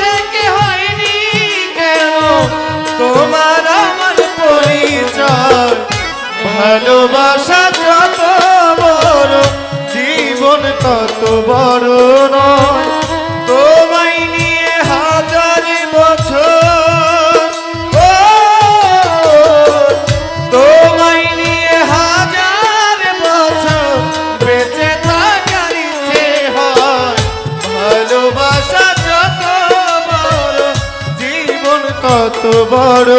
থেকে হয়নি কেন? তোমার আমার পরিচয় ভালোবাসা যত বড় জীবন তত বড় যত বড়